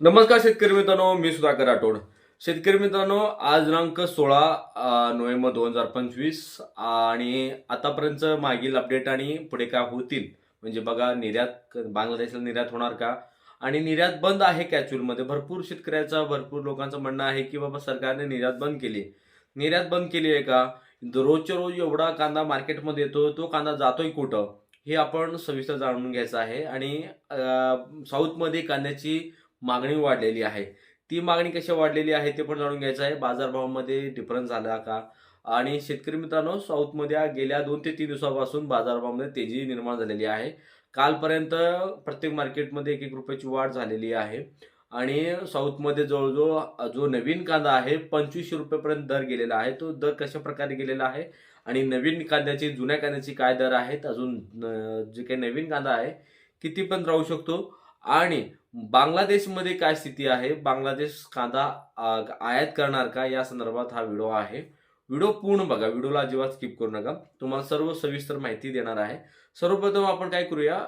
नमस्कार शेतकरी मित्रांनो मी सुधाकर राठोड. शेतकरी मित्रांनो आज दिनांक सोळा नोव्हेंबर दोन हजार पंचवीस आणि आतापर्यंत मागील अपडेट आणि पुढे काय होतील? म्हणजे बघा निर्यात बांगलादेशला निर्यात होणार का? आणि निर्यात बंद आहे कॅच्युअलमध्ये भरपूर शेतकऱ्याचा भरपूर लोकांचं म्हणणं आहे की बाबा सरकारने निर्यात बंद केली निर्यात बंद केली आहे का? रोजच्या रोज एवढा कांदा मार्केटमध्ये येतो तो कांदा जातोय कुठं? हे आपण सविस्तर जाणून घ्यायचं आहे. आणि साऊथमध्ये कांद्याची मागणी वाढलेली आहे. ती मागणी कशी वाढलेली आहे ते पण जाणून घ्यायचं आहे. बाजारभावामध्ये डिफरन्स झाला का? आणि शेतकरी मित्रांनो साऊथमध्ये गेल्या दोन ते तीन दिवसापासून बाजारभावामध्ये तेजी निर्माण झालेली आहे. कालपर्यंत प्रत्येक मार्केटमध्ये एक एक रुपयाची वाढ झालेली आहे. आणि साऊथमध्ये जवळजवळ जो नवीन कांदा आहे पंचवीसशे रुपयेपर्यंत दर गेलेला आहे. तो दर कशा प्रकारे गेलेला आहे? आणि नवीन कांद्याची जुन्या कांद्याची काय दर आहेत? अजून जे काही नवीन कांदा आहे किती पण राहू शकतो. आणि बांगलादेशमध्ये काय स्थिती आहे? बांगलादेश कांदा आयात करणार का? या संदर्भात हा व्हिडिओ आहे. व्हिडिओ पूर्ण बघा. व्हिडिओला अजिबात स्किप करू नका. तुम्हाला सर्व सविस्तर माहिती देणार आहे. सर्वप्रथम आपण काय करूया?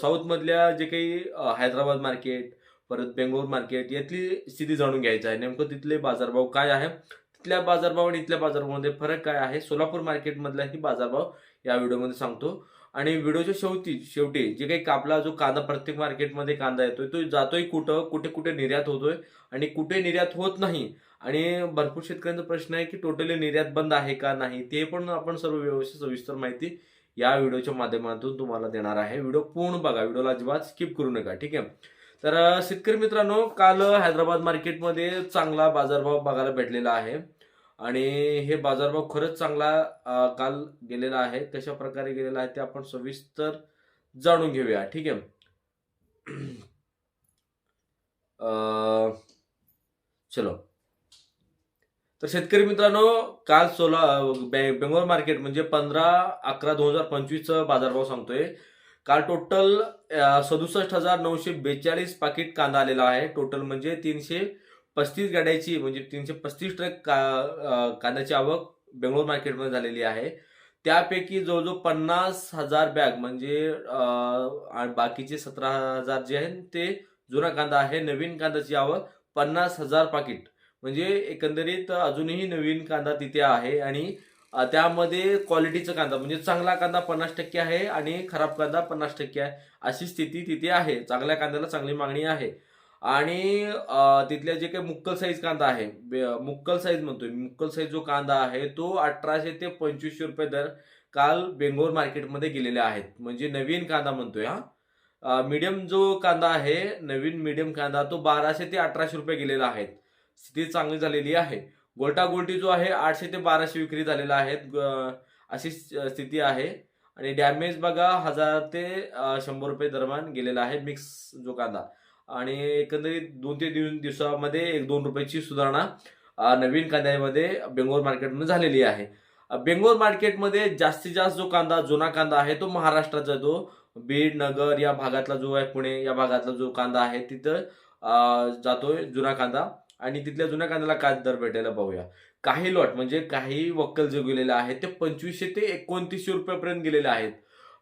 साऊथमधल्या जे काही हैदराबाद मार्केट परत बेंगलोर मार्केट यातली स्थिती जाणून घ्यायची आहे. नेमकं तिथले बाजारभाव काय आहे? तिथल्या बाजारभाव आणि इथल्या बाजारभावामध्ये फरक काय आहे? सोलापूर मार्केटमधलाही बाजारभाव या व्हिडिओमध्ये सांगतो. आणि व्हिडिओच्या शेवटी शेवटी जे काही कापला जो कांदा प्रत्येक मार्केटमध्ये कांदा येतोय तो जातोय कुठं? कुठे कुठे निर्यात होतोय आणि कुठे निर्यात होत नाही? आणि भरपूर शेतकऱ्यांचा प्रश्न आहे की टोटली निर्यात बंद आहे का नाही? ते पण आपण सर्व व्यवस्थित सविस्तर माहिती या व्हिडिओच्या माध्यमातून तुम्हाला देणार आहे. व्हिडिओ पूर्ण बघा. व्हिडिओला अजिबात स्किप करू नका ठीक आहे? तर शेतकरी मित्रांनो काल हैदराबाद मार्केटमध्ये चांगला बाजारभाव बघायला भेटलेला आहे. आणि हे बाजारभाव खरंच चांगला काल गेलेला आहे. कशा प्रकारे गेलेला आहे ते आपण सविस्तर जाणून घेऊया. ठीक आहे? चलो. तर शेतकरी मित्रांनो काल सोला बे- बेंगलोर मार्केट म्हणजे पंधरा अकरा दोन हजार पंचवीसचं बाजारभाव सांगतोय. काल टोटल सदुसष्ट हजार नऊशे बेचाळीस पाकिट कांदा आलेला आहे. टोटल म्हणजे तीनशे पस्तीस गाड्याची म्हणजे तीनशे पस्तीस ट्रक का कांद्याची आवक बेंगलोर मार्केटमध्ये झालेली आहे. त्यापैकी जवळजवळ पन्नास हजार बॅग म्हणजे बाकीचे सतरा हजार जे आहेत ते जुना कांदा आहे नवीन कांद्याची आवक पन्नास हजार पाकिट. म्हणजे एकंदरीत अजूनही नवीन कांदा तिथे आहे आणि त्यामध्ये क्वालिटीचा कांदा म्हणजे चांगला कांदा पन्नास टक्के आहे आणि खराब कांदा पन्नास टक्के आहे. अशी स्थिती तिथे आहे. चांगल्या कांद्याला चांगली मागणी आहे. आणि तिथल्या जे काही मुक्कल साईज कांदा आहे मुक्कल साईज म्हणतोय मुक्कल साईज जो कांदा आहे तो अठराशे ते पंचवीसशे रुपये दर काल बेंगलोर मार्केटमध्ये गेलेले आहेत. म्हणजे नवीन कांदा म्हणतोय हा. मीडियम जो कांदा आहे नवीन मीडियम कांदा तो बाराशे ते अठराशे रुपये गेलेला आहे. स्थिती चांगली झालेली आहे. गोल्टा जो आहे आठशे ते बाराशे विक्री झालेला आहे. ग- अशी स्थिती आहे. आणि डॅमेज बघा हजार ते शंभर रुपये दरम्यान गेलेला आहे मिक्स जो कांदा. आणि एकंदरीत दोन ते तीन दिवसामध्ये एक दोन रुपयाची सुधारणा नवीन कांद्यामध्ये बेंगलोर मार्केटमध्ये झालेली आहे. बेंगोर बेंगलोर मार्केटमध्ये जास्तीत जास्त जो कांदा जुना कांदा आहे तो महाराष्ट्राचा जो बीड नगर या भागातला जो आहे पुणे या भागातला जो कांदा आहे तिथं जातोय जुना कांदा. आणि तिथल्या जुन्या कांद्याला काय दर भेटायला पाहूया. काही लॉट म्हणजे काही वक्कल जे गेलेले आहेत ते पंचवीसशे ते एकोणतीसशे रुपयापर्यंत गेलेले आहेत.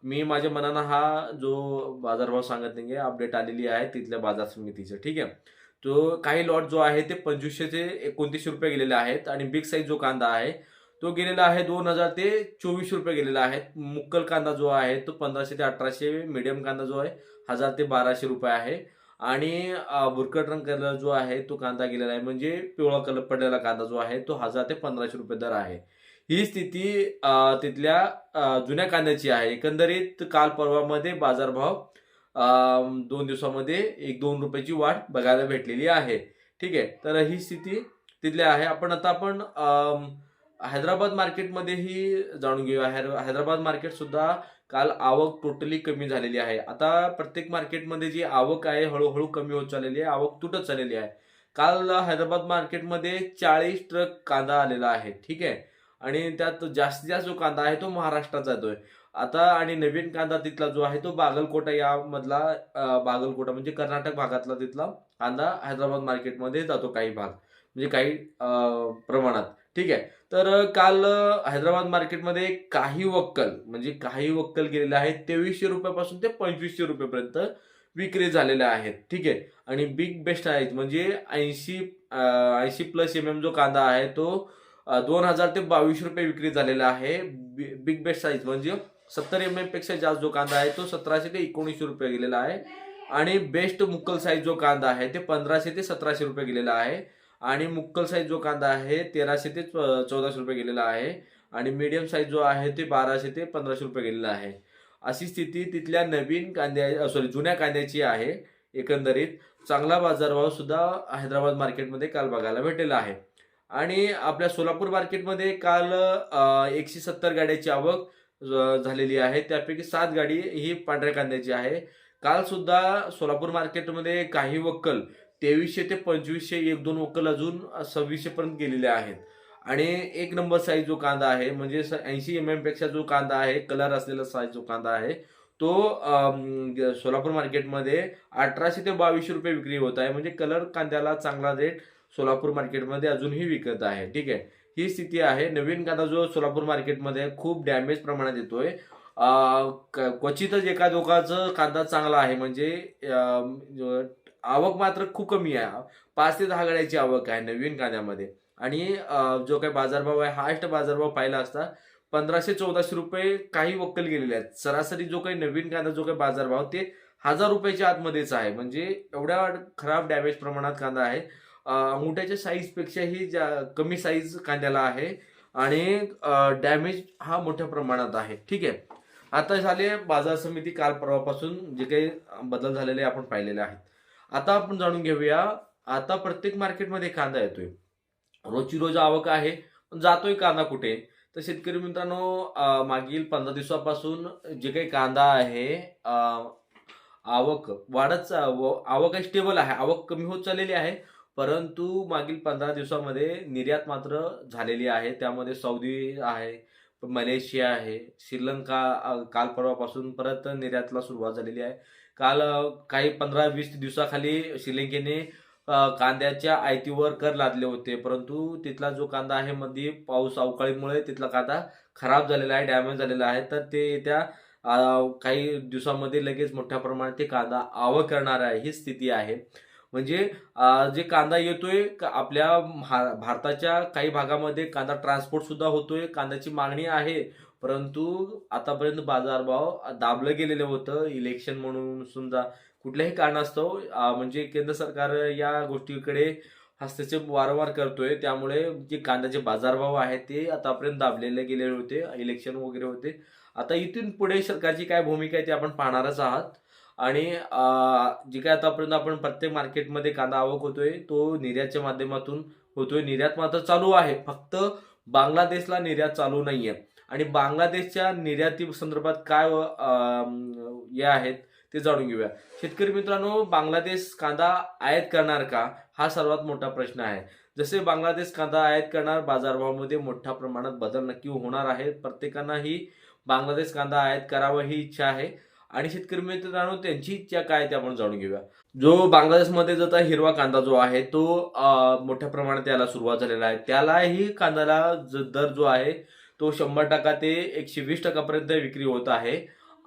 मी माझ्या मनानं हा जो बाजारभाव सांगत नाही अपडेट आलेली आहे तिथल्या बाजार समितीचं ठीक आहे? तो काही लॉट जो आहे ते पंचवीसशे ते एकोणतीसशे रुपये गेलेले आहेत आणि बिग साईज जो कांदा आहे तो गेलेला आहे दोन हजार ते चोवीसशे रुपये गेलेला आहे. मुक्कल कांदा जो आहे तो पंधराशे ते अठराशे मीडियम कांदा जो आहे हजार ते बाराशे रुपये आहे. आणि बुरकट रंग कलर जो आहे तो कांदा गेलेला आहे म्हणजे पिवळा कलर पडलेला कांदा जो आहे तो हजार ते पंधराशे रुपये दर आहे. ही स्थिती तिथल्या जुन्या कांद्याची आहे. एकंदरीत काल परवामध्ये बाजारभाव दोन दिवसामध्ये एक दोन रुपयाची वाढ बघायला भेटलेली आहे. ठीक आहे? तर ही स्थिती तिथल्या आहे. आपण आता आपण हैदराबाद मार्केटमध्येही जाणून घेऊया. हैर- हैदराबाद मार्केट सुद्धा काल आवक टोटली कमी झालेली आहे. आता प्रत्येक मार्केटमध्ये जी आवक आहे हळूहळू कमी होत चाललेली आहे. आवक तुटत चाललेली आहे. काल हैदराबाद मार्केटमध्ये चाळीस ट्रक कांदा आलेला आहे. ठीक आहे? आणि त्यात जास्तीत जास्त जो कांदा आहे तो महाराष्ट्रात जातोय. आता आणि नवीन कांदा तिथला जो आहे तो बागलकोटा यामधला बागलकोटा म्हणजे कर्नाटक भागातला तिथला कांदा हैदराबाद मार्केटमध्ये जातो काही भाग. म्हणजे काही प्रमाणात. ठीक आहे. तर काल हैदराबाद मार्केटमध्ये काही वक्कल म्हणजे काही वक्कल गेलेले आहेत तेवीसशे रुपयापासून ते पंचवीसशे रुपयेपर्यंत विक्री झालेल्या आहेत. ठीक आहे. आणि बिग बेस्ट आहेत. म्हणजे ऐंशी ऐंशी प्लस एम एम जो कांदा आहे तो दोन हजार ते बावीस रुपये विक्री झालेला आहे. बि- बिग बेस्ट साईज म्हणजे सत्तर एम एमपेक्षा जास्त जो कांदा आहे तो सतराशे ते एकोणीसशे रुपये गेलेला आहे. आणि बेस्ट मुक्कल साईज जो कांदा आहे ते पंधराशे ते सतराशे रुपये गेलेला आहे. आणि मुक्कल साईज जो कांदा आहे तेराशे ते चौदाशे रुपये गेलेला आहे. आणि मीडियम साईज जो आहे ते बाराशे ते पंधराशे रुपये गेलेला आहे. अशी स्थिती तिथल्या नवीन कांद्या सॉरी जुन्या कांद्याची आहे एकंदरीत. चांगला बाजारभाव सुद्धा हैदराबाद मार्केटमध्ये काल बघायला भेटलेला आहे. आणि आपल्या सोलापूर मार्केटमध्ये काल एकशे सत्तर गाड्याची आवक झालेली आहे. त्यापैकी सात गाडी ही पांढऱ्या कांद्याची आहे. काल सुद्धा सोलापूर मार्केटमध्ये काही वक्कल तेवीसशे ते पंचवीसशे एक दोन वक्कल अजून सव्वीसशे पर्यंत गेलेले आहेत. आणि एक नंबर साईज जो कांदा आहे म्हणजे ऐंशी एम एमपेक्षा जो कांदा आहे कलर असलेला साईज जो कांदा आहे तो सोलापूर मार्केटमध्ये अठराशे ते बावीसशे रुपये विक्री होत आहे. म्हणजे कलर कांद्याला चांगला रेट सोलापूर मार्केटमध्ये अजूनही विकत आहे. ठीक आहे? ही स्थिती आहे. नवीन कांदा जो सोलापूर मार्केटमध्ये खूप डॅमेज प्रमाणात येतोय. क- क्वचितच एका दोघाचं कांदा चांगला आहे. म्हणजे आवक मात्र खूप कमी आहे. पाच ते दहा गाड्याची आवक आहे नवीन कांद्यामध्ये. आणि जो काही बाजारभाव आहे हायस्ट बाजारभाव पाहिला असता पंधराशे चौदाशे रुपये काही वक्कल गेलेले आहेत. सरासरी जो काही नवीन कांदा जो काही बाजारभाव ते हजार रुपयाच्या आतमध्येच आहे. म्हणजे एवढ्या खराब डॅमेज प्रमाणात कांदा आहे. अंगुठ्याच्या साईजपेक्षाही जा कमी साईज कांद्याला आहे. आणि डॅमेज हा मोठ्या प्रमाणात आहे. ठीक आहे? आता झाले बाजार समिती काल परवापासून जे काही बदल झालेले आपण पाहिलेले आहेत. आता आपण जाणून घेऊया आता प्रत्येक मार्केटमध्ये कांदा येतोय. रोजची रोज आवक आहे पण जातोय कांदा कुठे? तर शेतकरी मित्रांनो मागील पंधरा दिवसापासून जे काही कांदा आहे आवक वाढत चा- व- आवक आहे स्टेबल आहे. आवक कमी होत चाललेली आहे. परंतु मागील पंधरा दिवसामध्ये निर्यात मात्र झालेली आहे. त्यामध्ये सौदी आहे मलेशिया आहे श्रीलंका काल परवापासून परत निर्यातला सुरुवात झालेली आहे. काल काही पंधरा वीस दिवसाखाली श्रीलंकेने कांद्याच्या आयतीवर कर लादले होते. परंतु तिथला जो कांदा आहे मध्ये पाऊस अवकाळीमुळे तिथला कांदा खराब झालेला आहे डॅमेज झालेला आहे. तर ते येत्या काही दिवसामध्ये लगेच मोठ्या प्रमाणात ते कांदा आवक करणार आहे ही स्थिती आहे. म्हणजे जे कांदा येतोय आपल्या भारताच्या काही भागामध्ये कांदा ट्रान्सपोर्ट सुद्धा होतोय कांद्याची मागणी आहे. परंतु आतापर्यंत बाजारभाव दाबलं गेलेलं होतं. इलेक्शन म्हणून समजा कुठल्याही कारणास्तव म्हणजे केंद्र सरकार या गोष्टीकडे हस्तक्षेप वारंवार करतोय. त्यामुळे जे कांद्याचे बाजारभाव आहेत ते आतापर्यंत दाबलेले गेलेले होते. इलेक्शन वगैरे होते. आता इथून पुढे सरकारची काय भूमिका आहे ते आपण पाहणारच आहात. आणि जे काय आतापर्यंत आपण प्रत्येक मार्केटमध्ये कांदा आवक होतोय तो निर्यातच्या माध्यमातून होतोय. निर्यात मात्र चालू आहे. फक्त बांगलादेशला निर्यात चालू नाहीये. आणि बांगलादेशच्या निर्याती संदर्भात काय हे आहेत ते जाणून घेऊया. शेतकरी मित्रांनो बांगलादेश कांदा आयात करणार का? हा सर्वात मोठा प्रश्न आहे. जसे बांगलादेश कांदा आयात करणार बाजारभावामध्ये मोठ्या प्रमाणात बदल नक्की होणार आहे प्रत्येकांना ही बांगलादेश कांदा आयात करावा ही इच्छा आहे. आणि शेतकरी मित्रांनो त्यांची इच्छा काय आहे ते आपण जाणून घेऊया. जो बांगलादेशमध्ये जो हिरवा कांदा जो आहे तो मोठ्या प्रमाणात याला सुरुवात झालेला आहे. त्यालाही कांद्याला दर जो आहे तो शंभर टक्का ते एकशे वीस टक्कापर्यंत विक्री होत आहे.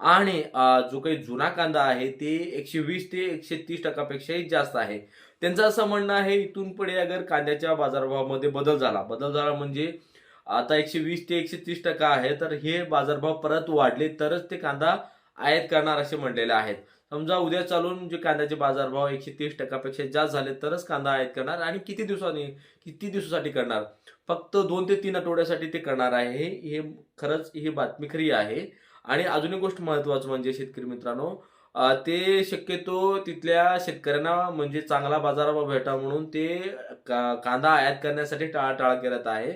आणि जो काही जुना कांदा आहे ते एकशे वीस ते एकशे तीस टक्कापेक्षाही जास्त आहे. त्यांचं असं म्हणणं आहे इथून पुढे अगर कांद्याच्या बाजारभावामध्ये बदल झाला बदल झाला म्हणजे आता एकशे वीस ते एकशे तीस टक्का आहे तर हे बाजारभाव परत वाढले तरच ते कांदा आयात करणार असे म्हणलेले आहेत. समजा उद्या चालून जे कांद्याचे बाजारभाव एकशे तीस टक्क्यापेक्षा जास्त झाले तरच कांदा आयात करणार आणि किती दिवसांनी किती दिवसासाठी करणार? फक्त दोन ते तीन आठवड्यासाठी ते करणार आहे हे खरंच ही बातमी खरी आहे. आणि अजून एक गोष्ट महत्वाचं म्हणजे शेतकरी मित्रांनो ते शक्यतो तिथल्या शेतकऱ्यांना म्हणजे चांगला बाजारभाव भेटा म्हणून ते का- कांदा आयात करण्यासाठी टाळाटाळ करत आहे.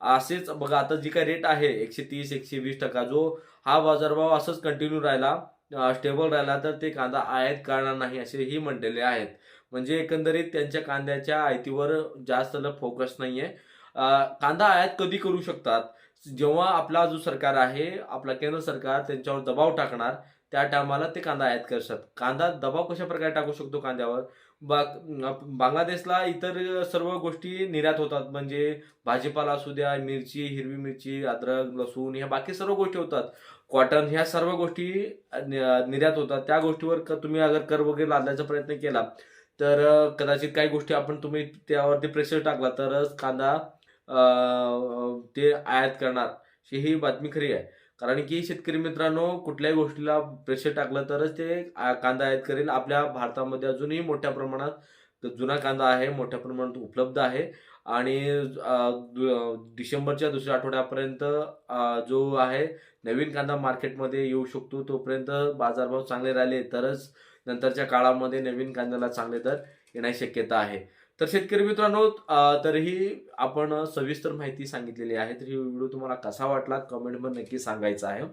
असेच बघा आता जी काय रेट आहे एकशे तीस एकशे वीस टक्का जो हा बाजारभाव असंच कंटिन्यू राहिला स्टेबल राहिला तर ते कांदा आयात करणार नाही असेही म्हटलेले आहेत. म्हणजे एकंदरीत त्यांच्या कांद्याच्या आयतीवर जास्त फोकस नाही आहे कांदा आयात कधी करू शकतात? जेव्हा आपला जो सरकार आहे आपला केंद्र सरकार त्यांच्यावर दबाव टाकणार त्या टायमाला ते कांदा आयात करतात. कांदा दबाव कशा प्रकारे टाकू शकतो कांद्यावर? बा- बांगलादेशला इतर सर्व गोष्टी निर्यात होतात. म्हणजे भाजीपाला असू द्या मिरची हिरवी मिरची अद्रक लसूण ह्या बाकी सर्व गोष्टी होतात. कॉटन ह्या सर्व गोष्टी निर्यात होतात. त्या गोष्टीवर क- तुम्ही अगर कर वगैरे लादण्याचा प्रयत्न केला तर कदाचित काही गोष्टी आपण तुम्ही त्यावरती प्रेशर टाकला तरच कांदा ते आयात करणार. ही बातमी खरी आहे. कारण की शेतकरी मित्रांनो कुठल्याही गोष्टीला प्रेशर टाकलं तरच ते कांदा आयात करेल. आपल्या भारतामध्ये अजूनही मोठ्या प्रमाणात जुना कांदा आहे मोठ्या प्रमाणात उपलब्ध आहे. आणि दु- डिसेंबरच्या दुसऱ्या आठवड्यापर्यंत जो आहे नवीन कांदा मार्केटमध्ये येऊ शकतो तोपर्यंत बाजारभाव चांगले राहिले तरच नंतरच्या काळामध्ये नवीन कांद्याला चांगले दर येण्याची शक्यता आहे. तर शेतकरी मित्रांनो तरीही आपण सविस्तर माहिती सांगितलेली आहे. तर ही व्हिडिओ तुम्हाला कसा वाटला कमेंटमध्ये नक्की सांगायचा आहे.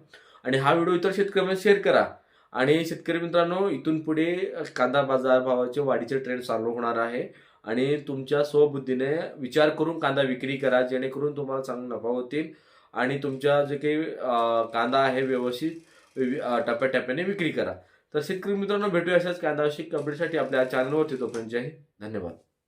आणि हा व्हिडिओ इतर शेतकऱ्यांना शेअर करा. आणि शेतकरी मित्रांनो इथून पुढे कांदा बाजार भावाचे वाढीचे ट्रेंड चालू होणार आहे. आणि तुमच्या स्वबुद्धीने विचार करून कांदा विक्री करा जेणेकरून तुम्हाला चांगला नफा होतील. आणि तुमच्या जे काही कांदा आहे व्यवस्थित टप्प्याटप्प्याने विक्री करा. तर शेतकरी मित्रांनो भेटूया अशाच कांदा अपडेटसाठी आपल्या चॅनलवरती तोपर्यंत जय धन्यवाद.